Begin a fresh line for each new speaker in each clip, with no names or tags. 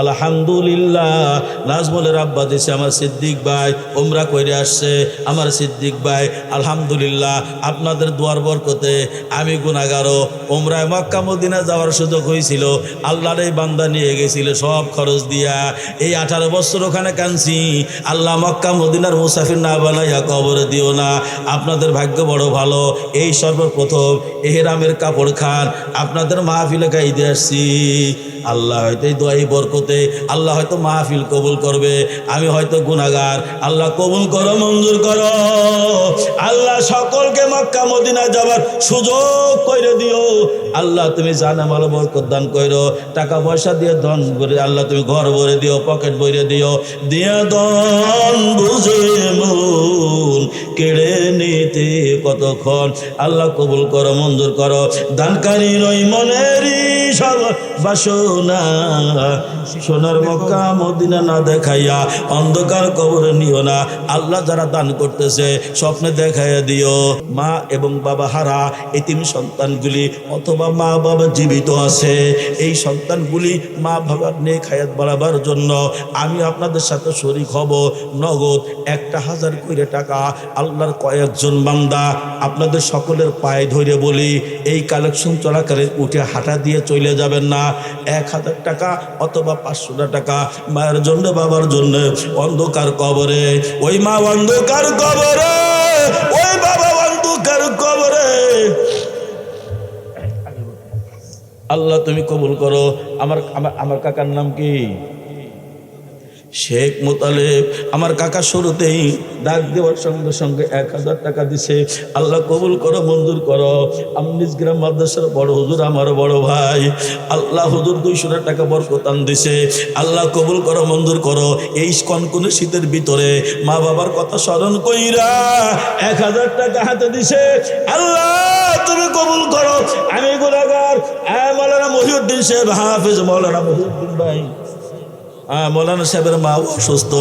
আলহামদুলিল্লাহ। নাজমলের আব্বা দিছে আমার সিদ্দিক ভাই ওমরা কইরে আসছে আমার সিদ্দিক ভাই। আলহামদুলিল্লাহ, আপনাদের দুয়ার বরকতে আমি গুনাগারো ওমরায় মক্কা, মদিনা যাওয়ার সুযোগ হয়েছিল আল্লাহর এই বান্দা নিয়ে গেছিল সব খরচ দিয়া। এই আঠারো বছর ওখানে কানছি আল্লাহ মক্কা, মদিনার মুসাফির না বানাইয়া কবরে দিও না। আপনাদের ভাগ্য বড় ভালো। এই সর্বপ্রথম এহেরামের কাপড় খান। আপনাদের মাহফিলে গাইতে আসছি। আল্লাহ হয়তো এই দোয়াই বরকতে আল্লাহ হয়তো মাহফিল কবুল করবে, আমি হয়তো গুনাগার আল্লাহ কবুল করো, মঞ্জুর করো। আল্লাহ সকলকে মক্কা মদিনা যাবার সুযোগ করে দিও। আল্লাহ তুমি জানা ভালো বরকত দান করো টাকা পয়সা দিয়ে ধন করে আল্লাহ তুমি ঘর ভরে দিও, পকেট ভরে দিও। দিয়ে দন বুঝে মন, কেড়ে নিতে কতক্ষণ? আল্লাহ কবুল করো, মঞ্জুর করো। দানকারী রই মনেরই সব বাসনা সোনার মক্কা মদিনা না দেখাইয়া অন্ধকার কবর নিও না। আল্লাহ যারা দান করতেছে, স্বপ্নে দেখাইয়া দিও। মা এবং বাবা হারা, এতিম সন্তানগুলি অথবা মা বাবা জীবিত আছে। এই সন্তানগুলি মা বাবার নেক হায়াত বাড়াবার জন্য আমি আপনাদের সাথে শরিক হব। নগদ একটা হাজার করে টাকা আল্লাহর কয়েকজন বান্দা আপনাদের সকলের পায়ে ধরে বলি, এই কালেকশন চলাকালে উঠে হাঁটা দিয়ে চলে যাবেন না। এক হাজার টাকা অথবা টাকা। মায়ের জন্য, বাবার জন্য অন্ধকার কবরে। ওই মা অন্ধকার কবরে, ওই বাবা অন্ধকার কবরে। আল্লাহ তুমি কবুল করো। আমার আমার কাকার নাম কি? শেখ মোতালেব আমার কাকা শুরুতেই ডাক দেওয়ার সঙ্গে সঙ্গে এক হাজার টাকা দিছে। আল্লাহ কবুল করো, মঞ্জুর করো। আমনিজ গ্রাম মাদ্রাসার বড় হুজুর, আমার বড় ভাই। আল্লাহ হুজুর দুইশো টাকা বরকতান দিছে। আল্লাহ কবুল করো, মঞ্জুর করো। এই কনকনে শীতের ভিতরে মা বাবার কথা স্মরণ কইরা এক হাজার টাকা হাতে দিছে। আল্লাহ, তুমি কবুল করো। আমি গুণাগার মৌলানা মহিউদ্দিন সাহেব, হাফিজ মৌলানা মহিউদ্দিন ভাই। মৌলানা সাহেবের মা অসুস্থ,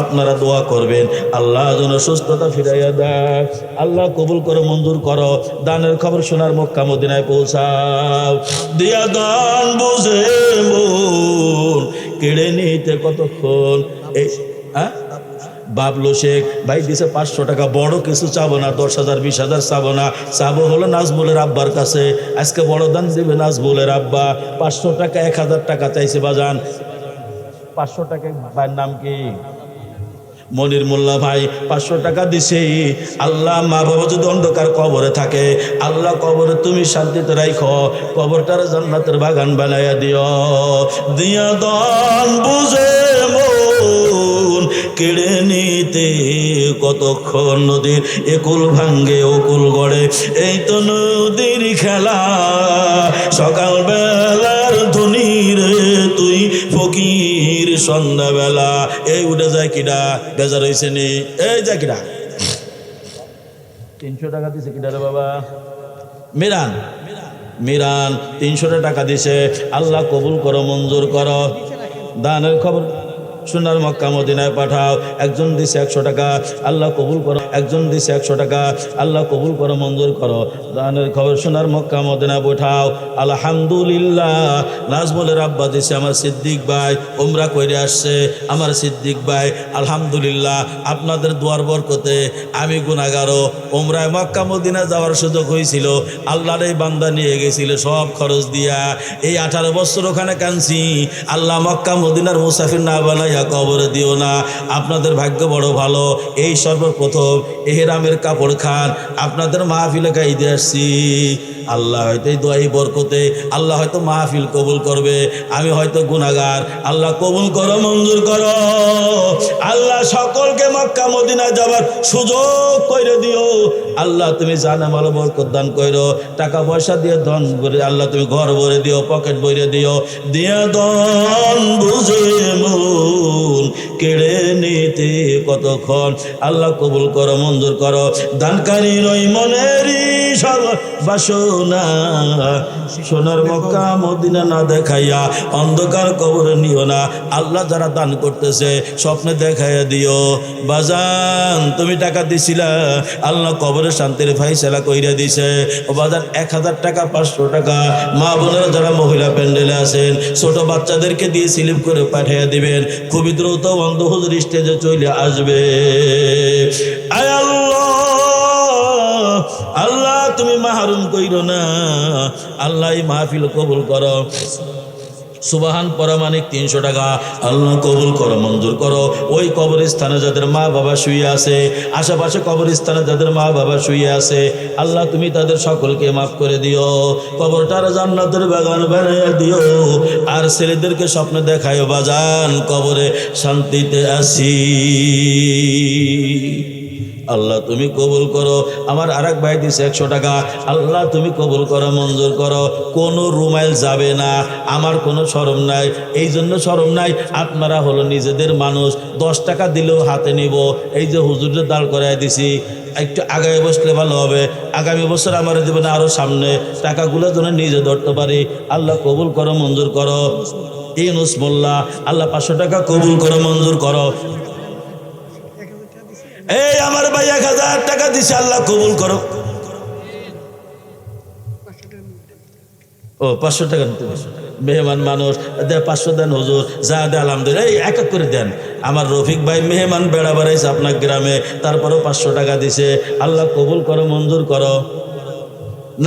আপনারা দোয়া করবেন। আল্লাহ যেন সুস্থতা ফিরাইয়া দেয়। আল্লাহ কবুল করো, মঞ্জুর করো। দানের খবর শোনার মক্কা মদিনায় পৌঁছাও। দিয়া দান বুঝে কেড়ে নিতে কতক্ষণ? এই হ্যাঁ বাবলু শেখ, ভাই দিছে পাঁচশো টাকা, বড় কিছু চাবো না, দশ হাজার, বিশ হাজার চাবো না। চাবো হলো নাজমুলের আব্বার কাছে। আজকে বড় দান দেবে নাজমুলের আব্বা। পাঁচশো টাকা, এক হাজার টাকা চাইছে বাজান। পাঁচশো টাকা, ভাইয়ের নাম কি? মনির মোল্লা ভাই, পাঁচশো টাকা দিছে। আল্লাহ, মা বাবা যদি অন্ধকার কবরে থাকে, আল্লাহ কবরে তুমি শান্তিতে রাখো কবরটার জান্নাতের বাগান বানাইয়া দিও। দিয়া দন বুঝে কেড়ে নিতে কতক্ষণ নদীর একুল ভাঙ্গে ওকুল গড়ে। এই তো নদীর খেলা সকাল সন্ধ্যাবেলা। এই উঠে যায় কিডা? বেজার হয়েছে নি? এই যায় কিডা? তিনশো টাকা দিছে কিডা রে বাবা? মিরান। মিরান, তিনশো টাকা দিছে। আল্লাহ কবুল করো, মঞ্জুর করো। দানের খবর সোনার মক্কা মদিনায় পাঠাও। একজন দিছে একশো টাকা। আল্লাহ কবুল করো। একজন দিছে একশো টাকা। আল্লাহ কবুল করো, মঞ্জুর করো। দানের খবর সোনার মক্কা, মদিনায় পাঠাও আলহামদুলিল্লাহ। নাজ বলে আব্বা দিছে আমার সিদ্দিক ভাই ওমরা কইরে আসছে আমার সিদ্দিক ভাই। আলহামদুলিল্লাহ, আপনাদের দুয়ার বরকতে আমি গুনাগারো ওমরায় মক্কা, মদিনা যাওয়ার সুযোগ হয়েছিল। আল্লাহর এই বান্দা নিয়ে গেছিল সব খরচ দিয়া। এই আঠারো বছর ওখানে কানছি আল্লাহ মক্কা, মদিনার মুসাফির না বানাইয়া কবরে দিও না। আপনাদের ভাগ্য বড় ভালো। এই সর্বপ্রথম এহেরামের কাপড় খান, আপনাদের মাহফিলে গাইতে আসছি। আল্লাহ হয়তো এই দোয়াই বরকতে, আল্লাহ হয়তো মাহফিল কবুল করবে, আমি হয়তো গুনাগার আল্লাহ কবুল করো, মঞ্জুর করো। আল্লাহ সকলকে মক্কা মদিনা যাবার সুযোগ করে দিও। আল্লাহ তুমি জানা ভালো বরকত দান করো টাকা পয়সা দিয়ে ধন করে আল্লাহ তুমি ঘর ভরে দিও, পকেট ভরে দিও। দিয়ে দন বুঝে মন কেড়ে নিতে কতক্ষণ? আল্লাহ কবুল করো, মঞ্জুর করো। দানকারী রই মনেরই সোনার মক্কা, মদিনা না দেখাইয়া অন্ধকার কবর নিও না। আল্লাহ যারা দান করতেছে, স্বপ্নে দেখাইয়া দিও। বাজান, তুমি টাকা দিছিলা। আল্লাহ কবরের শান্তির ফাইসলা কইরা দিছে। ও বাজান, এক হাজার টাকা, পাঁচশো টাকা। মা বোনেরা যারা মহিলা প্যান্ডেলে আছেন, ছোট বাচ্চাদেরকে দিয়ে স্লিপ করে পাঠিয়ে দিবেন। খুবই দ্রুত অন্ধ হুজুর স্টেজে চলে আসবে। আয় আল্লাহ আল্লাহ তুমি মাহরুম কইরো না। আল্লাহ মাহফিল কবুল করো। সুবাহান পরামানিক তিনশো টাকা। আল্লাহ কবুল করো, মঞ্জুর করো। ওই কবরস্থানে যাদের মা বাবা শুয়ে আছে, আশেপাশে কবরস্থানে যাদের মা বাবা শুয়ে আছে, আল্লাহ তুমি তাদের সকলকে মাফ করে দিও। কবরটার জান্নাতের বাগান বানিয়ে দিও। আর ছেলেদেরকে স্বপ্ন দেখায় বাজান, কবরে শান্তিতে আসি আল্লাহ তুমি কবুল করো। আমার আর এক ভাই দিছে একশো টাকা। আল্লাহ তুমি কবুল করো, মঞ্জুর করো। কোনো রুমাইল যাবে না। আমার কোনো সরম নাই। এই জন্য সরম নাই। আপনারা হলো নিজেদের মানুষ। দশ টাকা দিলেও হাতে নিব। এই যে হুজুরের দাঁড় করাই দিছি। একটু আগামী বসলে ভালো হবে। আগামী বছর আমার দেবেন আরও সামনে। টাকাগুলো যেন নিজে ধরতে পারি। আল্লাহ কবুল করো, মঞ্জুর করো। ইনুস মোল্লা আল্লাহ পাঁচশো টাকা কবুল করো, মঞ্জুর করো। এই আমার ভাই এক হাজার টাকা দিছে, আল্লাহ কবুল করো। ও, পাঁচশো টাকা নিতে মেহমান মানুষ পাঁচশো দেন হুজুর, যা দে আলহামদুলিল্লাহ। এই এক এক করে দেন। আমার রফিক ভাই মেহমান বেড়া বেড়াইছে আপনার গ্রামে, তারপরেও পাঁচশো টাকা দিছে। আল্লাহ কবুল করো, মঞ্জুর করো।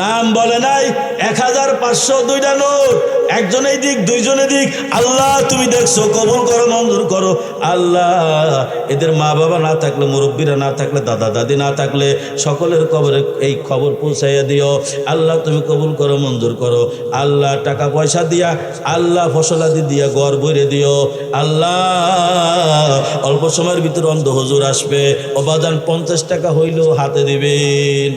নাম বলে নাই, এক হাজার পাঁচশো দুইটা নোট। একজনেই দিক দুইজনে দিক। আল্লাহ, তুমি দেখছ, কবুল করো, মঞ্জুর করো। আল্লাহ, এদের মা বাবা না থাকলে, মুরব্বীরা না থাকলে, দাদা দাদি না থাকলে, সকলের কবরে এই খবর পৌঁছাইয়া দিও। আল্লাহ, তুমি কবুল করো, মঞ্জুর করো। আল্লাহ, টাকা পয়সা দিয়া, আল্লাহ ফসলাদি দিয়া গড় বইরে দিও। আল্লাহ, অল্প সময়ের ভিতরে অন্ধ হজুর আসবে। অবাদান পঞ্চাশ টাকা হইলেও হাতে দিবেন।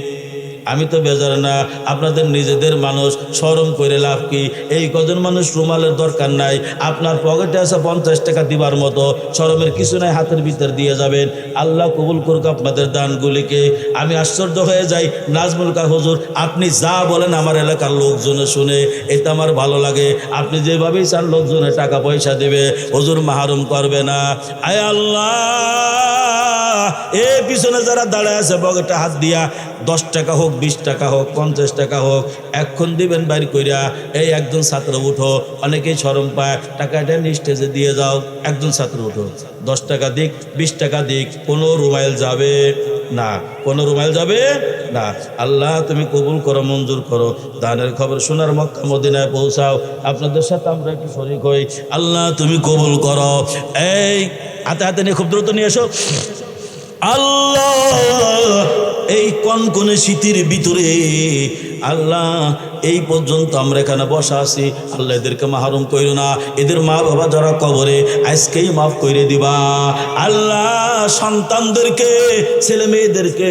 আমি তো বেজার না, আপনাদের নিজেদের মানুষ শরম করে লাভ কি? এই কজন মানুষ রুমালের দরকার নাই, আপনার পকেটে আছে পঞ্চাশ টাকা দিবার মতো, শরমের কিছু নাই, হাতের ভিতর দিয়ে যাবেন। আল্লাহ কবুল করুক আপনাদের দানগুলিকে। আমি আশ্চর্য হয়ে যাই, নাজমুল কা হুজুর, আপনি যা বলেন আমার এলাকার লোকজনে শুনে, এটা আমার ভালো লাগে। আপনি যেভাবেই চান লোকজনে টাকা পয়সা দেবে, হুজুর মাহরুম করবে না। আয় আল্লাহ, এ পিছনে যারা দাঁড়ায় আছে, পকেটে হাত দিয়া দশ টাকা হোক, বিশ টাকা হোক, পঞ্চাশ টাকা হোক এখন দিবেন বাইর কইরা, এই একজন ছাত্র উঠো। অনেকেই সরম পায়, টাকাটা স্টেজে দিয়ে যাও। একজন ছাত্র উঠো, দশ টাকা দিক, বিশ টাকা দিক কোনো রুমাইল যাবে। না কোনো রুমাইল যাবে না। আল্লাহ, তুমি কবুল করো, মঞ্জুর করো। দানের খবর শোনার মক্কা, মদিনায় পৌঁছাও। আপনাদের সাথে আমরা একটু শরিক হই। আল্লাহ, তুমি কবুল করো। এই, হাতে হাতে নিয়ে খুব দ্রুত নিয়ে এসো। আল্লাহ এই কনকনে শীতের ভিতরে। আল্লাহ, এই পর্যন্ত আমরা এখানে বসা আছি। আল্লাহ এদেরকে মাহরুম কইরো না। এদের মা বাবা যারা কবরে, আজকেই মাফ করে দিবা। আল্লাহ, সন্তানদেরকে ছেলে মেয়েদেরকে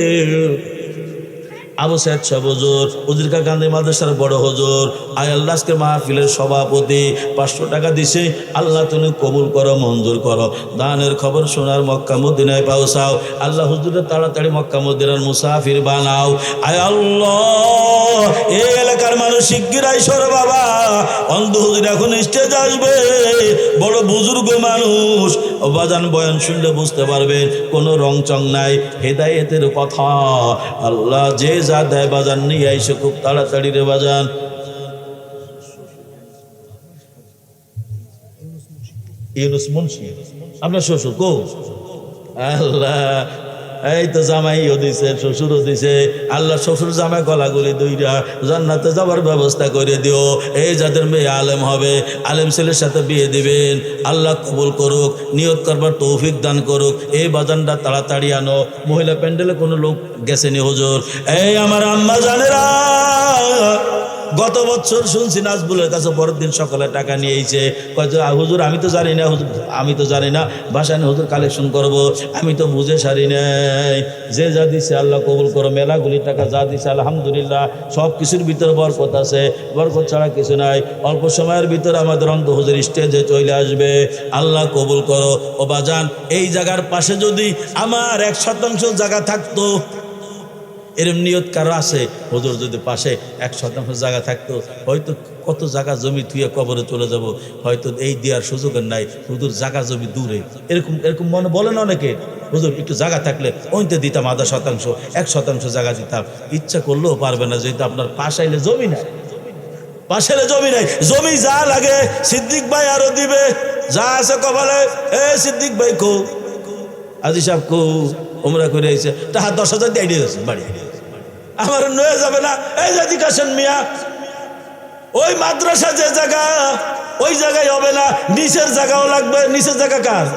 আবু সাহেদ সাহেব, হজুর। উজিরকা গান্ধী মাদ্রাসার বড় হজুর। আয় আল্লাহকে মাহফিলের সভাপতি। পাঁচশো টাকা দিছে। আল্লাহ তুমি কবুল করো, মঞ্জুর করো। দানের খবর শোনার মক্কা মদিনায় পাউসাও আল্লাহ হুজুরের তাড়াতাড়ি মক্কা মদিনার মুসাফির বানাও। আয় আল্লাহ এই এলাকার মানুষ শিগগিরাই সর বাবা। অন্ধ হুজুর এখন স্টেজ আসবে। বড় বুজুর্গ মানুষ। বাজান বয়ান শুনলে বুঝতে পারবেন, কোনো রং চং নাই, হেদায়েতের কথা। আল্লাহ যে যা দেয় বাজান, নিয়ে আইসো খুব তাড়াতাড়ি রে বাজান। ইউনুস মুন্সি। আপনার শ্বশুর কো? আল্লাহ এই তো জামাইও দিছে, শ্বশুরও দিছে। আল্লাহ শ্বশুর জামাই গলাগুলি দুইটা জান্নাতে যাবার ব্যবস্থা করে দিও। এই যাদের মেয়ে আলেম হবে, আলেম ছেলের সাথে বিয়ে দিবেন। আল্লাহ কবুল করুক নিয়োগ করবার তৌফিক দান করুক। এই বাজানটা তাড়াতাড়ি আনো। মহিলা প্যান্ডেলে কোনো লোক গেছে নি হুজুর। এই আমার আম্মা জানেরা গত বছর শুনছি নাজবুলের কাছে পরের দিন সকালে টাকা নিয়েছে হুজুর, আমি তো জানি না, হুজুর, আমি তো জানি না, বাসায় হুজুর কালেকশন করব, আমি তো বুঝে সারি নাই। যে যা দিছে আল্লাহ কবুল করো, মেলাগুলি টাকা যা দিছে, আলহামদুলিল্লাহ সব কিছুর ভিতরে বরকত আছে। বরকত ছাড়া কিছু নাই। অল্প সময়ের ভিতরে আমাদের অন্ত হুজুর স্টেজে চলে আসবে। আল্লাহ কবুল করো। ও বাজান, এই জায়গার পাশে যদি আমার এক শতাংশ জায়গা থাকতো এরম নিয়ত কারও আছে? হুজুর যদি পাশে এক শতাংশ জায়গা থাকতো, হয়তো কত জায়গা জমি থুয়ে কবরে চলে যাব, হয়তো এই দেওয়ার সুযোগের নাই, হুজুর জায়গা জমি দূরে। এরকম এরকম মনে বলেন অনেকে? হুজুর, একটু জায়গা থাকলে ওইতে দিতাম আধা শতাংশ, এক শতাংশ জায়গা দিতাম। ইচ্ছা করলেও পারবে না, যেহেতু আপনার পাশাইলে জমি নাই। পাশের জমি নাই। জমি যা লাগে সিদ্দিক ভাই আরও দিবে। যা আছে কপালে, এ সিদ্দিক ভাই কো। আজি সাহেব কো। ওমরা করে আইছে। টাকা দশ হাজার দিয়ে দিয়েছে, বাড়ি আমার নয়ে যাবে না। এই যে কাশেন মিয়া, ওই মাদ্রাসা যে জায়গা, ওই জায়গায় হবে না। নিচের জায়গাও লাগবে। নিচের জায়গা কার?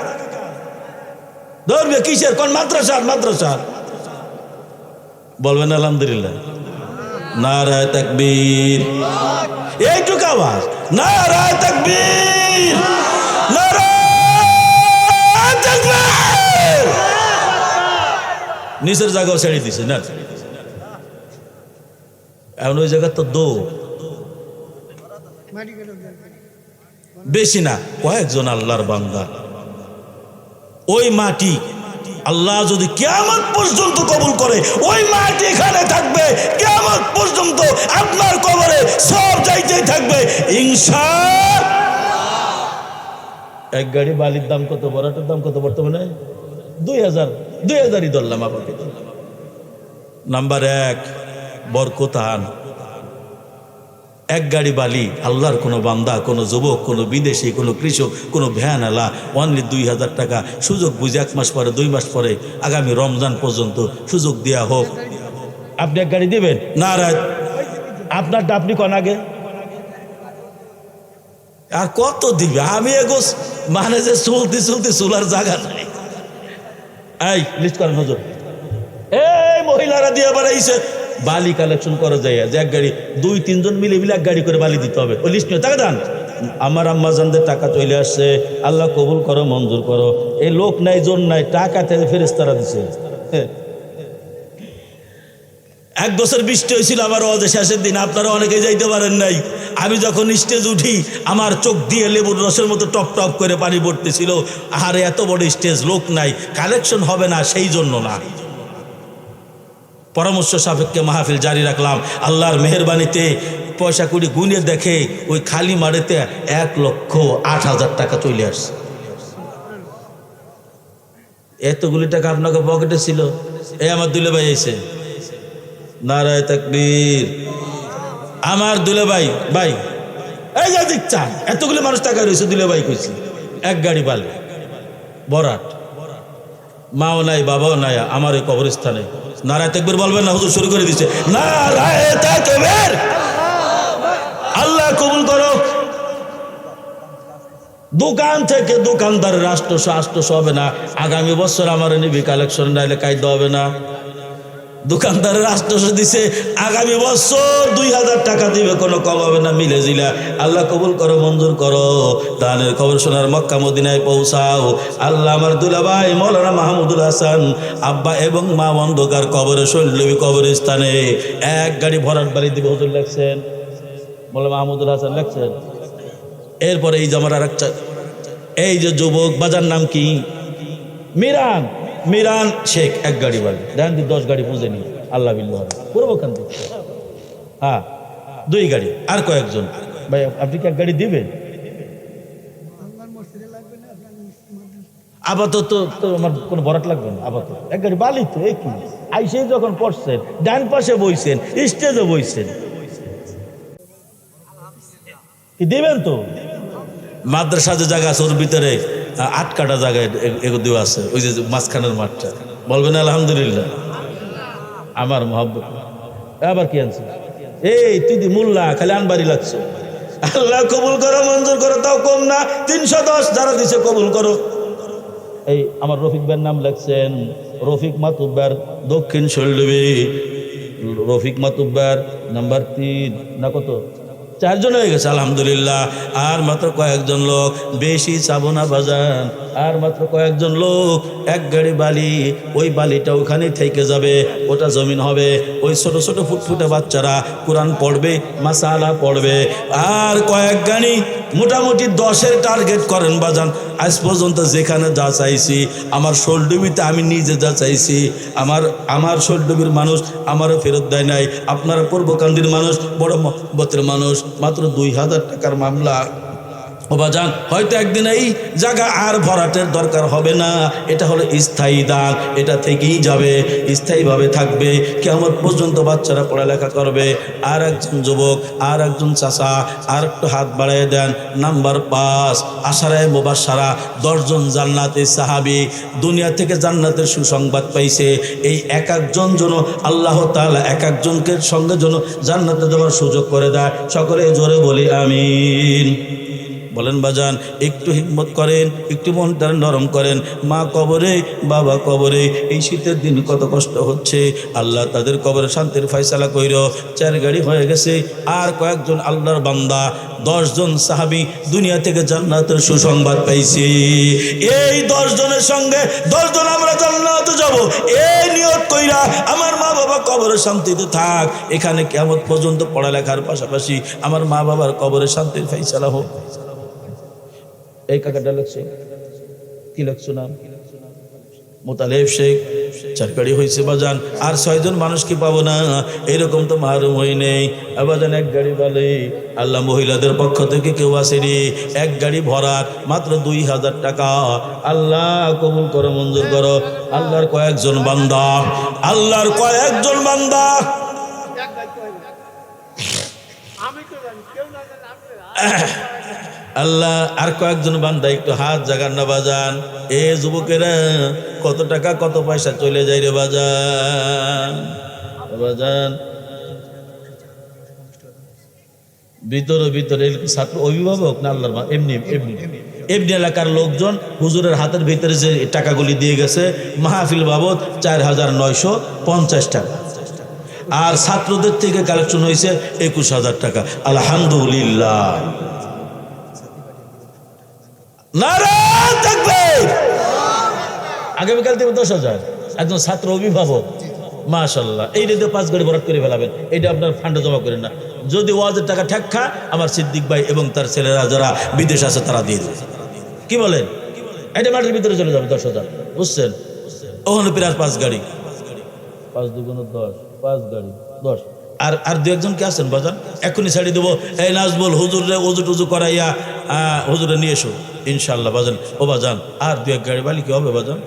ধরবে কিসের? কোন মাদ্রাসার? মাদ্রাসার। বলবেন, আলহামদুলিল্লাহ। নারায় তাকবীর। এইটুকু আওয়াজ। নারায় তাকবীর। নিচের জায়গাও ছেড়ে দিছে, না? এখন ওই জায়গা তো দো বেশি না, কয়েকজন আল্লাহর বান্দা। ওই মাটি আল্লাহ যদি কেমন পর্যন্ত কবুল করে, ওই মাটি এখানে থাকবে কেমন পর্যন্ত আপনার কবরে সব যাইতেই থাকবে ইনশা এক গাড়ি বালির দাম কত, বড়টার দাম কত বর্তমানে? দুই হাজার। দুই হাজারই ধরলাম আপনাকে নাম্বার এক, বরকতান। এক গাড়ি বালি, আল্লাহর কোনো বান্দা, কোনো যুবক, কোনো বিদেশি, কোনো কৃষক, কোনো ভ্যান আলা অনলি দুই হাজার টাকা সুযোগ বুঝে এক মাস পরে, দুই মাস পরে আগামী রমজান পর্যন্ত সুযোগ দেওয়া হোক। আপনি এক গাড়ি দিবেন? না রাত আপনারটা আপনি কন আগে? আর কত দিবে? আমি এগো মানে যে চলতে চলতে চুলার জায়গা এই লিস্ট করেন, হজুর। এই মহিলারা দিয়ে বাড়াইছে বালি কালেকশন করা যায়, যে এক গাড়ি, দুই, তিনজন মিলে মিলে এক গাড়ি করে বালি দিতে হবে। ওই লিস্ট নিয়ে টাকা দান। আমার আম্মা জানদের টাকা চলে আসছে। আল্লাহ কবুল করো, মঞ্জুর করো। এই লোক নাই, জোর নাই, টাকা ফেরেস্তারা দিছে। হ্যাঁ। এক বছর বৃষ্টি হয়েছিল আমার ওদের শেষের দিন, আপনারা অনেকে যাইতে পারেন নাই। আমি যখন স্টেজ উঠি, আমার চোখ দিয়ে লেবুর রসের মতো টপ টপ করে পানি পড়তেছিল। আরে এত বড় স্টেজ, লোক নাই, কালেকশন হবে না, সেই জন্য না। পরামর্শ সাপেক্ষে মাহফিল জারি রাখলাম। আল্লাহর মেহরবানিতে পয়সা কুড়ি গুনে দেখে ওই খালি মাড়েতে এক লক্ষ আট হাজার টাকা চলে আসছে। এতগুলি টাকা আপনাকে পকেটে ছিল? এই আমার দুলে ভাই এসে। নারায় তাকবীর। আমার দুলে ভাই ভাই এই যা দিক চান, এতগুলি মানুষ টাকা রয়েছে দুলে ভাই কইছি, এক গাড়ি বালে বরাট। মাও নাই, বাবাও নাই, আমার এই কবরস্থানে। নারায় তাকবীর বলবেন না, হুজুর শুরু করে দিচ্ছে নারায় তাকবীর! আল্লাহ কবুল করো দোকান থেকে দোকানদার, রাষ্ট্র রাষ্ট্র হবে না। আগামী বছর আমার নিবি কালেকশন, নাইলে কায়দা হবে না। দোকানদারের রাষ্ট্র দিছে, আগামী বছর দুই হাজার টাকা দিবে, কোনো কম হবে না, মিলে জিলা। আল্লাহ কবুল করো, মঞ্জুর করো। দানের খবর শোনার মক্কা মদিনায় পৌঁছাও। আল্লাহ আমার দুলাভাই মৌলানা মাহমুদুল হাসান, আব্বা এবং মা অন্ধকার কবরে শৈলবী কবরস্থানে এক গাড়ি ভরাট বাড়ি দিবে, হুজুর লেখছেন। বলে মাহমুদুল হাসান লেখছেন। এরপরে এই জামার আর এই যে যুবক, বাজার নাম কি? মিরান। মিরান শেখ, এক গাড়ি বাড়ি দেন দি দশ গাড়ি পুঁজে নি, আল্লাহ বিল্লাহ পূর্বখান থেকে হ্যাঁ দুই গাড়ি, আর কয়েকজন। ভাই, আপনি কি এক গাড়ি দিবেন? আপাতত তো আমার কোনো বরাট লাগবে না, আপাতত। এক গাড়ি বালি তো, এই কি? আইসে যখন পড়ছেন, ডান পাশে বইছেন, স্টেজে বইছেন। কি দিবেন তো? মাদ্রাসা যে জায়গা আছে, ওর ভিতরে আট কাটা জায়গায় এ- এগুলো দেওয়া আছে, ওই যে মাঝখানের মাঠটা। বলবেন আলহামদুলিল্লাহ। আমার মহব্বত। আবার কি আনছে? এই, তুই মোল্লা, খালি আনবারি লাগছে। আল্লাহ কবুল করো, মঞ্জুর করো, তাও কম না। তিনশো দশ যারা দিছে, কবুল করো। এই, আমার রফিক ভাইয়ের নাম লেখছেন রফিক মাতুব্বার দক্ষিণ শৈলবী। রফিক মাতুব্বার নাম্বার তিন, না কত? চারজন হয়ে গেছে, আলহামদুলিল্লাহ। আর মাত্র কয়েকজন লোক, বেশি চাবনা বাজান। আর মাত্র কয়েকজন লোক, এক গাড়ি বালি, ওই বালিটা ওখানে থেকে যাবে, ওটা জমিন হবে। ওই ছোট ছোট ফুটফুটে বাচ্চারা, কোরআন পড়বে, মাসালা পড়বে। আর কয়েক গাড়ি মোটামুটি দশের টার্গেট করেন বাজান। আজ পর্যন্ত যেখানে যা চাইছি, আমার সোলডুবিতে আমি নিজে যা চাইছি, আমার আমার সোলডুবির মানুষ আমারও ফেরত দেয় নাই। আপনারা পূর্বকান্দির মানুষ, বড় বতের মানুষ, মাত্র দুই হাজার টাকার মামলা। বাজান হয়তো একদিন এই জায়গা আর ভরাটের দরকার হবে না। এটা হলো স্থায়ী দান, এটা থেকেই যাবে, স্থায়ীভাবে থাকবে। কেমন পর্যন্ত বাচ্চারা পড়ালেখা করবে। আর একজন যুবক আর একজন চাষা আর একটু হাত বাড়িয়ে দেন, নাম্বার পাঁচ, আশারায় মোবাসারা দশজন জান্নাতে সাহাবি দুনিয়া থেকে জান্নাতের সুসংবাদ পাইছে। এই এক একজন যেন আল্লাহ তাআলা এক একজনকে সঙ্গে যেন জান্নাতে দেওয়ার সুযোগ করে দেয়। সকলে জোরে বলি, আমিন। বলেন, বাজান, একটু হিম্মত করেন, একটু মনটা নরম করেন। মা কবরে, বাবা কবরে, এই শীতের দিন কত কষ্ট হচ্ছে। আল্লাহ তাদের কবরে শান্তির ফয়সালা কইর। চার গাড়ি হয়ে গেছে, আর কয়েকজন আল্লাহর বান্দা, দশজন সাহাবি দুনিয়া থেকে জান্নাতের সুসংবাদ পাইছি। এই দশজনের সঙ্গে, দশজন আমরা জান্নাতে যাব। এই নিয়ত কইরা আমার মা বাবা কবরে শান্তিতে থাক। এখানে কেমন পর্যন্ত পড়ালেখার পাশাপাশি আমার মা বাবার কবরে শান্তির ফাইসালা হোক। এই কাকাটা লাগছে কি লাগছো নাম? মোতালেব শেখ, চারকাড়ি হয়েছে বাজান, আর ছয়জন মানুষ কি পাবো না? এরকম তো মারুম হই নেই। বাজান এক গাড়ি বলে, আল্লাহ মহিলাদের পক্ষ থেকে কেউ আসেনি। এক গাড়ি ভরাট, মাত্র দুই হাজার টাকা। আল্লাহ কবুল করো, মঞ্জুর করো। আল্লাহর কয়েকজন বান্দা, আল্লাহর কয়েকজন বান্দা। আল্লাহ, আর কয়েকজন বান্দা একটু হাত জাগান না বাজান। এ যুবকেরা, কত টাকা, কত পয়সা চলে যায় রে বাজান? বাজান। ভিতরে ভিতরে ছাত্র, অভিভাবক না আল্লাহর এমনি এমনি। এমনি এলাকার লোকজন হুজুরের হাতের ভিতরে যে টাকাগুলি দিয়ে গেছে, মাহফিল বাবদ চার হাজার নয়শো পঞ্চাশ টাকা। আর ছাত্রদের থেকে কালেকশন হয়েছে একুশ হাজার টাকা। আলহামদুলিল্লাহ। আগামীকাল দেবে দশ হাজার। একজন ছাত্র অভিভাবক। মাশাল্লাহ এই রেতে পাঁচ গাড়ি বরাদ করে ফেলাবেন। এটা আপনার ফান্ডে জমা করেন না। যদি ওয়াজের টাকা ঠেক খা আমার সিদ্দিক ভাই এবং তার ছেলেরা যারা বিদেশ আছে, তারা দিয়ে কি বলেন? এটা মাঠের ভিতরে চলে যাবে, দশ হাজার। বুঝছেন? ওখানে প্রায় পাঁচ গাড়ি। পাঁচ দুগুণ দশ, পাঁচ গাড়ি, দশ। আর আর দু একজন কে আছেন বাজান? এখনই ছাড়ি দেবো। এই নাজবল হুজুরে উজু টুজু করাইয়া হুজুরে নিয়ে এসো ইনশাল্লাহ বাজান। ও বাজান, আর দু এক গাড়ি বালি কি হবে বাজান?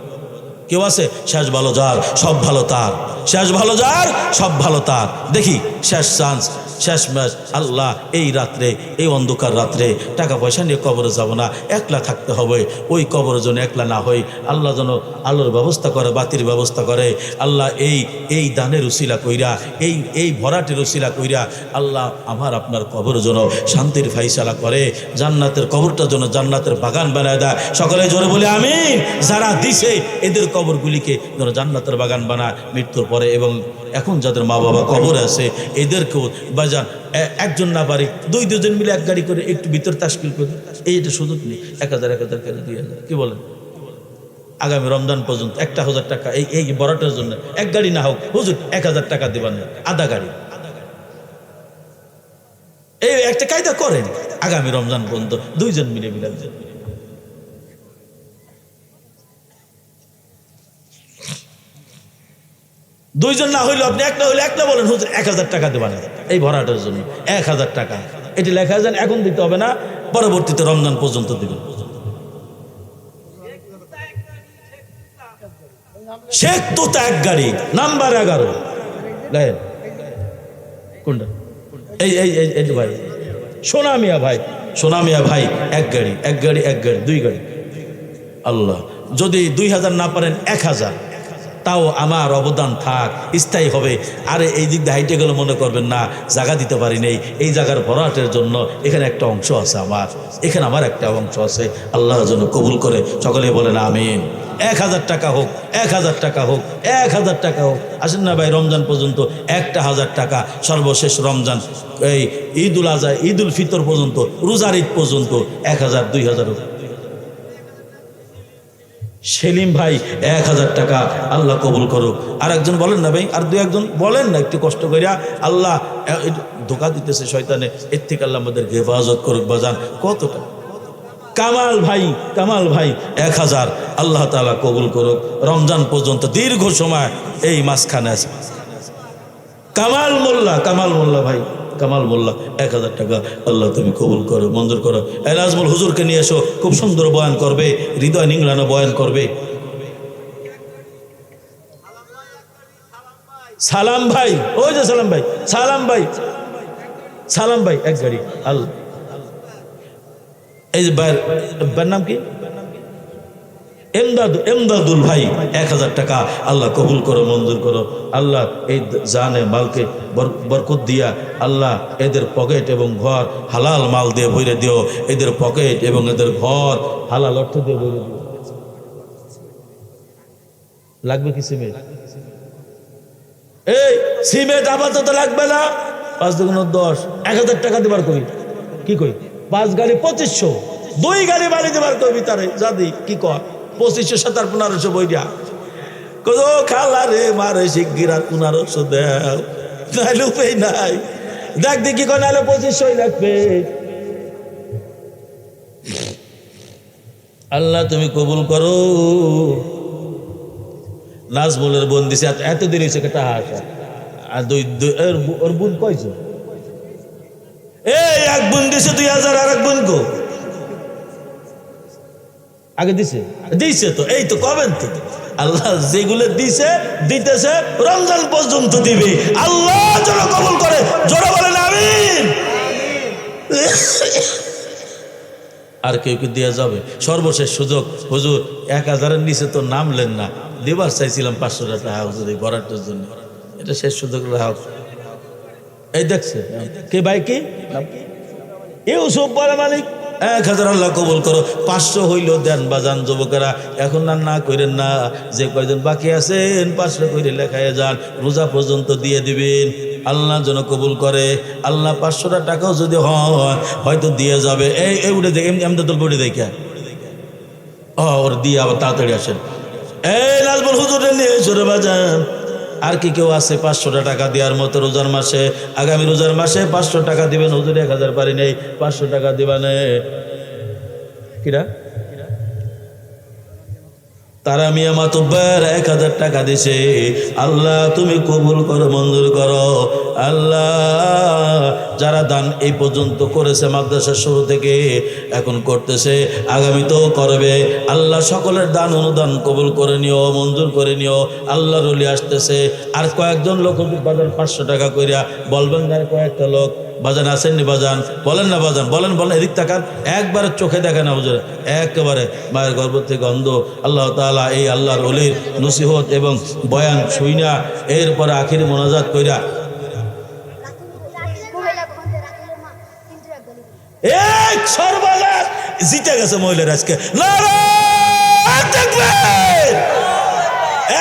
কেউ আছে? শেষ ভালো যার, সব ভালো তার। শেষ ভালো যার, সব ভালো তার। দেখি, শেষ চান্স শেষ ম্যাচ আল্লাহ এই রাত্রে, এই অন্ধকার রাত্রে টাকা পয়সা নিয়ে কবরে যাব না, একলা থাকতে হবে। ওই কবরের জন্য একলা না হই, আল্লাহ যেন আলোর ব্যবস্থা করে, বাতির ব্যবস্থা করে। আল্লাহ এই এই দানের উসিলা কইরা, এই এই ভরাটের উসিলা কইরা আল্লাহ আমার আপনার কবর যেন শান্তির ফাইসালা করে, জান্নাতের কবরটার যেন জান্নাতের বাগান বানায় দেয়। সকলে জোরে বলে আমি যারা দিছে, এদের কবরগুলিকে যেন জান্নাতের বাগান বানায়, মৃত্যুর পরে এবং এখন যাদের মা বাবা কবর আছে, এদেরকেও বাজান একজন না পারি দুই দুজন মিলে এক গাড়ি করে একটু ভিতর তাস্কিল করে এইটা সুযোগ নেই, এক হাজার এক হাজার করে দুই হাজার। কি বলেন? আগামী রমজান পর্যন্ত একটা হাজার টাকা, এই এই বড়টার জন্য। এক গাড়ি না হোক, হুজুর, এক হাজার টাকা দেবেন না আধা গাড়ি। এই একটা কায়দা করেন, আগামী রমজান পর্যন্ত দুইজন মিলে মিলে দুইজন না হইলে আপনি একটা হইলে একটা বলেন, হুজুর, এক হাজার টাকা দেবেন এই ভরাটার জন্য। এক হাজার টাকা। এটি লেখা যান এখন দিতে হবে না, পরবর্তীতে রমজান পর্যন্ত দিবেন। শেখ তোতা এক গাড়ি, নাম্বার এগারো। কোনটা? এই এই এই ভাই। সোনামিয়া ভাই সোনামিয়া ভাই, এক গাড়ি এক গাড়ি এক গাড়ি, দুই গাড়ি। আল্লাহ, যদি দুই হাজার না পারেন, এক হাজার। তাও আমার অবদান থাক, স্থায়ী হবে। আরে এই দিক দিয়ে হাইটে গেলে মনে করবেন না, জায়গা দিতে পারি নেই। এই জায়গার ভরাটের জন্য এখানে একটা অংশ আছে আমার। এখানে আমার একটা অংশ আছে। আল্লাহর জন্য কবুল করে সকলে বলেন আমিন। এক হাজার টাকা হোক, এক হাজার টাকা হোক, এক হাজার টাকা হোক। আসেন না ভাই, রমজান পর্যন্ত একটা হাজার টাকা, সর্বশেষ রমজান, এই ঈদ উল আজহা ঈদ উল ফিতর পর্যন্ত, রোজার ঈদ পর্যন্ত এক হাজার, দুই হাজার হোক। সেলিম ভাই, এক হাজার টাকা আল্লাহ কবুল করুক। আর একজন বলেন না ভাই, আর দু একজন বলেন না, একটু কষ্ট করিয়া আল্লাহ ধোকা দিতেছে শয়তানে, এর থেকে আল্লাহ আমাদের হেফাজত করুক, বাজান। কতটা কামাল ভাই কামাল ভাই, এক হাজার আল্লাহ তালা কবুল করুক। রমজান পর্যন্ত দীর্ঘ সময় এই মাঝখানে আছে। কামাল মোল্লা কামাল মোল্লা ভাই। কামাল মোল্লা, এক হাজার টাকা আল্লাহ তুমি কবুল করো, মঞ্জুর করো। এ হুজুরকে নিয়ে এসো, খুব সুন্দর বয়ান করবে, হৃদয় নিংড়ানো বয়ান করবে। সালাম ভাই, ওই যে সালাম ভাই সালাম ভাই সালাম ভাই, এক গাড়ি, আল্লাহ। এই যে ভাইয়ের নাম কি? এমদাদ, এমদাদুল ভাই, এক হাজার টাকা আল্লাহ কবুল করো, মঞ্জুর করো। আল্লাহ এই জানে মালকে বরকত দিয়া আল্লাহ এদের পকেট এবং ঘর হালাল মাল দিয়ে ভরে দিও। এদের পকেট এবং এদের ঘর হালাল অর্থ দিয়ে ভরে দিও। লাগবে কি সিমেন্ট? এই, সিমেন্ট আপাতত লাগবে না। পাঁচ দুগুণ দশ, এক হাজার টাকা দেবার কই কি কই? পাঁচ গাড়ি পঁচিশশো, দুই গাড়ি বাড়ি দেবার কবি তারে জাদি কি কর? পঁচিশশো সাতার পনেরোশো বইটা। কত খালা রে, মারে শিগগির আর পনেরোশো দেও। নাইলে উপায় নাই। দেখ দেখি কয় নাহলে পঁচিশশোই লাগবে। আল্লাহ, তুমি কবুল করো। নাজমুলের বোন দিছে, এত- দেরি হয়েছে কেটা আসা আর দুই- ওর বোন কয়ছে এই, এক বোন দিছে দুই হাজার, আর এক বোন কো? আগে দিছে? দিছে তো, এই তো কবেন তো? আল্লাহ যেগুলো দিছে, দিতেছে, রমজান পর্যন্ত দিবি। আল্লাহ যেন কবুল করে। জোরে বলেন, আমিন। আর কেউ কি দেওয়া যাবে? সর্বশেষ সুযোগ। হুজুর, এক হাজারের নিচে তো নামলেন না। দেবার চাইছিলাম পাঁচশো টাকা হুজুর, এই ভরাটার জন্য। এটা শেষ সুযোগ রাখ এই দেখছে। কে ভাই, কি? এ ইউসুফ বলে মালিক। এক হাজার আল্লাহ কবুল করো। পাঁচশো হইল দেন বাজান যুবকেরা। এখন আর না করেন না, যে কয়জন বাকি আছেন, পাঁচশো করে লেখায় যান, রোজা পর্যন্ত দিয়ে দিবেন। আল্লাহ যেন কবুল করে। আল্লাহ পাঁচশোটা টাকাও যদি হয়, হয়তো দিয়ে যাবে। এই এই উঠে দেখে, এমনি আমাদের দল বডি দেখে ওর দিয়ে আবার তাড়াতাড়ি আসেন। এই নাজবুল হুজুরে নিয়ে সরে বাজান। আর কি কেউ আছে পাঁচশোটা টাকা দেওয়ার মতো রোজার মাসে? আগামী রোজার মাসে পাঁচশো টাকা দিবেন, হুজুর এক হাজার পারি নেই, পাঁচশো টাকা দিবানে কিরা? তারা মিয়া মাতুব্বার এক হাজার টাকা দিছে। আল্লাহ, তুমি কবুল করো, মঞ্জুর করো। আল্লাহ, যারা দান এই পর্যন্ত করেছে মাদ্রাসার শুরু থেকে, এখন করতেছে, আগামীতেও করবে। আল্লাহ সকলের দান অনুদান কবুল করে নিও, মঞ্জুর করে নিও। আল্লাহ রলি আসতেছে। আর কয়েকজন লোক বাজার পাঁচশো টাকা করিয়া বলবেন কয়েকটা লোক বাজান আসেননি বাজান? বলেন না বাজান, বলেন বলেন, এদিক তাকান। একবারে চোখে দেখে না হুজুর, একেবারে মায়ের গর্ভ থেকে অন্ধ। আল্লাহ তাআলা এই আল্লাহর অলির নসিহত এবং বয়ান শুইনা, এরপরে আখির মোনাজাত কইরা।
এক
জিতে গেছে মহিলার আজকে।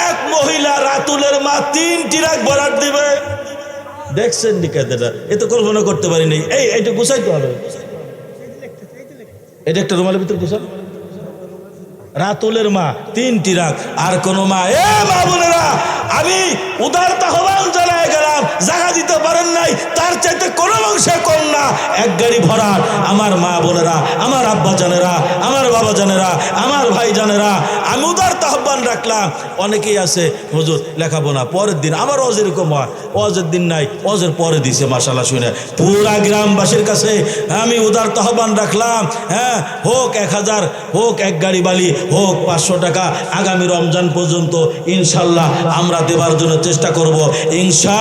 এক মহিলা রাতুলের মা তিন টিরাক বরাট দিবে। দেখছেন নিকাতেটা এ তো কল্পনা করতে পারি পারিনি। এই এটা গুছাইতে হবে। এটা একটা রুমালের ভিতরে গুছান রাতুলের মা, তিনটি রাগ। আর কোন মা, এ মা বোনেরা আমি উদার আহ্বান জানায় গেলাম, জায়গা দিতে পারেন নাই, তার চাইতে কোন অংশে কম না। এক গাড়ি ভরার আমার মা বোনেরা, আমার আব্বা জানেরা, আমার বাবা জানেরা, আমার ভাই জানেরা, আমি উদার আহ্বান রাখলাম। অনেকেই আছে, হুজুর লেখাপড়া পরের দিন আমার অজ এরকম হয় অজের দিন নাই অজের পরে দিছে মাসালা শুনে। পুরা গ্রামবাসীর কাছে আমি উদার আহ্বান রাখলাম হ্যাঁ হোক এক হাজার, হোক এক গাড়ি বালি, হোক পাঁচশো টাকা, আগামী রমজান পর্যন্ত ইনশাল্লাহ আমরা আমরা দেবার জন্য চেষ্টা করব। ইনশা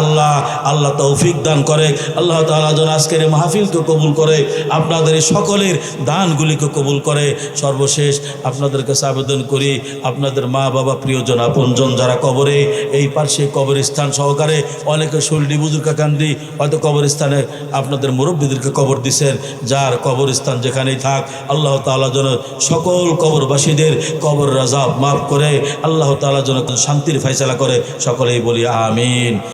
আল্লাহ আল্লাহ তৌফিক দান করে। আল্লাহ তাআলা যেন আজকের মাহফিলকে কবুল করে, আপনাদের সকলের দানগুলিকে কবুল করে। সর্বশেষ আপনাদের কাছে আবেদন করি, আপনাদের মা, বাবা, প্রিয়জন, আপনজন যারা কবরে, এই পার্শ্বে কবরস্থান সহকারে অনেকে শুলডি বুজুর কান্দি, হয়তো কবরস্থানে আপনাদের মুরব্বীদেরকে কবর দিছেন, যার কবরস্থান যেখানেই থাক, আল্লাহ তাআলা যেন সকল কবরবাসীদের কবর রাজাব মাফ করে, আল্লাহ তাআলা যেন শান্তির ফয়সালা করে সকলেই বলি আমিন।